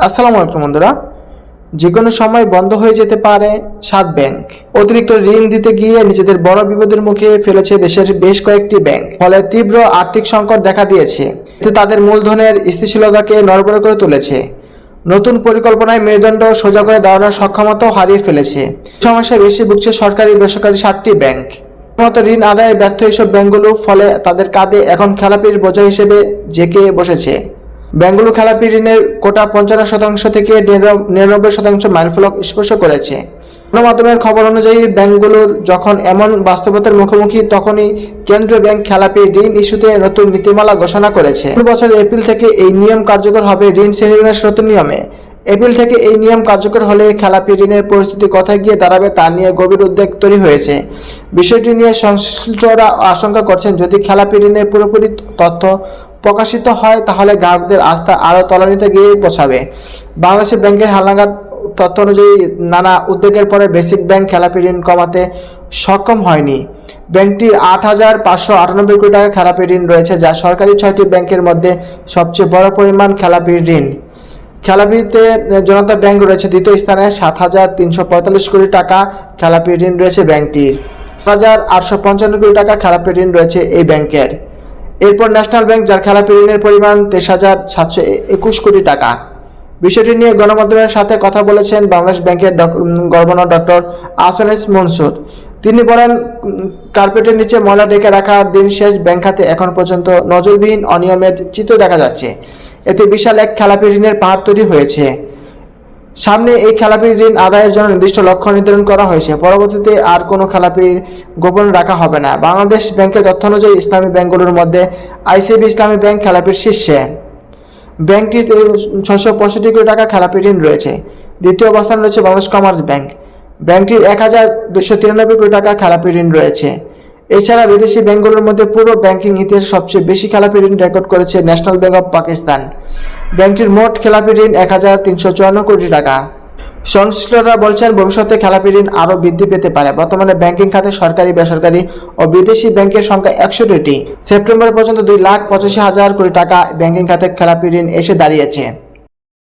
আসসালামু আলাইকুম বন্ধুরা। যে কোনো সময় বন্ধ হয়ে যেতে পারে সাত ব্যাংক। অতিরিক্ত ঋণ দিতে গিয়ে নিজেদের বড় বিপদের মুখে ফেলেছে দেশের বেশ কয়েকটি ব্যাংক। ফলে তীব্র আর্থিক সংকট দেখা দিয়েছে। এতে তাদের মূলধনের স্থিতিশীলতাকে নড়বড় করে তুলেছে। নতুন পরিকল্পনায় মেরুদণ্ড সোজা করে দাঁড়ানোর সক্ষমতাও হারিয়ে ফেলেছে। সমস্যায় বেশি ভুগছে সরকারি বেসরকারি সাতটি ব্যাংক। মতো ঋণ আদায়ে ব্যর্থ এইসব ব্যাংকগুলো, ফলে তাদের কাঁধে এখন খেলাপির বোঝা হিসেবে জেকে বসেছে। ব্যাংকগুলো খেলাপি ঋণের কোটা পঞ্চান্ন শতাংশ থেকে নিরানব্বই শতাংশ মাইলফলক স্পর্শ করেছে। গণমাধ্যমের খবর অনুযায়ী ব্যাংকগুলোর যখন এমন বাস্তবতার মুখোমুখি, তখনই কেন্দ্রীয় ব্যাংক খেলাপি ঋণ ইস্যুতে নতুন নীতিমালা ঘোষণা করেছে। বছর এপ্রিল থেকে এই নিয়ম কার্যকর হবে ঋণ শ্রেণীবিন্যাস নতুন নিয়মে। এপ্রিল থেকে এই নিয়ম কার্যকর হলে খেলাপি ঋণের পরিস্থিতি কোথায় গিয়ে দাঁড়াবে তা নিয়ে গভীর উদ্বেগ তৈরি হয়েছে। বিষয়টি নিয়ে সংশ্লিষ্টরা আশঙ্কা করছেন, যদি খেলাপি ঋণের পুরোপুরি তথ্য প্রকাশিত হয়, তাহলে গ্রাহকদের আস্থা আরও তলানিতে গিয়ে পৌঁছাবে। বাংলাদেশের ব্যাংকের হালনাগাদ তথ্য অনুযায়ী, নানা উদ্যোগের পরে বেসিক ব্যাংক খেলাপি ঋণ কমাতে সক্ষম হয়নি। ব্যাংকটির আট হাজার পাঁচশো আটানব্বই কোটি টাকা খেলাপি ঋণ রয়েছে, যা সরকারি ছয়টি ব্যাংকের মধ্যে সবচেয়ে বড় পরিমাণ খেলাপি ঋণ। খেলাপিতে জনতা ব্যাংক রয়েছে, দ্বিতীয় স্থানে সাত হাজার তিনশো পঁয়তাল্লিশ কোটি টাকা খেলাপি ঋণ রয়েছে ব্যাংকটির। হাজার আটশো পঞ্চান্ন কোটি টাকা খেলাপি ঋণ রয়েছে এই ব্যাংকের। এরপর ন্যাশনাল ব্যাংক, যার খেলাপি ঋণের পরিমাণ তেইশ হাজার সাতশো একুশ কোটি টাকা। বিষয়টি নিয়ে গণমাধ্যমের সাথে কথা বলেছেন বাংলাদেশ ব্যাংকের গভর্নর ডক্টর আসনেস মনসুর। তিনি বলেন কার্পেটের নিচে ময়লা ডেকে রাখার দিন শেষ ব্যাংক খাতে এখন পর্যন্ত নজরবিহীন অনিয়মের চিত্র দেখা যাচ্ছে। এতে বিশাল এক খেলাপি ঋণের পাহাড় তৈরি হয়েছে। সামনে এই খেলাপির ঋণ আদায়ের জন্য নির্দিষ্ট লক্ষ্য নির্ধারণ করা হয়েছে। পরবর্তীতে আর কোনো খেলাপির গোপন রাখা হবে না। বাংলাদেশ ব্যাংকের তথ্য অনুযায়ী ইসলামী ব্যাংকগুলোর মধ্যে আইসিবি ইসলামী ব্যাংক খেলাপির শীর্ষে। ব্যাংকটিতে ছশো পঁয়ষট্টি কোটি টাকা খেলাপি ঋণ রয়েছে। দ্বিতীয় অবস্থান রয়েছে বাংলাদেশ কমার্স ব্যাংক। ব্যাংকটির এক হাজার দুশো তিরানব্বই কোটি টাকা খেলাপি ঋণ রয়েছে। এছাড়া বিদেশি ব্যাংকগুলোর মধ্যে পুরো ব্যাংকিং ইতিহাসে সবচেয়ে বেশি খেলাপি ঋণ রেকর্ড করেছে ন্যাশনাল ব্যাংক অফ পাকিস্তান। ব্যাংকটির মোট খেলাপি ঋণ এক হাজার তিনশো চুয়ান্ন কোটি টাকা। সংশ্লিষ্টরা বলছেন, ভবিষ্যতে খেলাপি ঋণ আরও বৃদ্ধি পেতে পারে। বর্তমানে ব্যাংকিং খাতে সরকারি, বেসরকারি ও বিদেশি ব্যাংকের সংখ্যা একষট্টিটি। সেপ্টেম্বর পর্যন্ত দুই লাখ পঁচাশি হাজার কোটি টাকা ব্যাংকিং খাতে খেলাপি ঋণ এসে দাঁড়িয়েছে।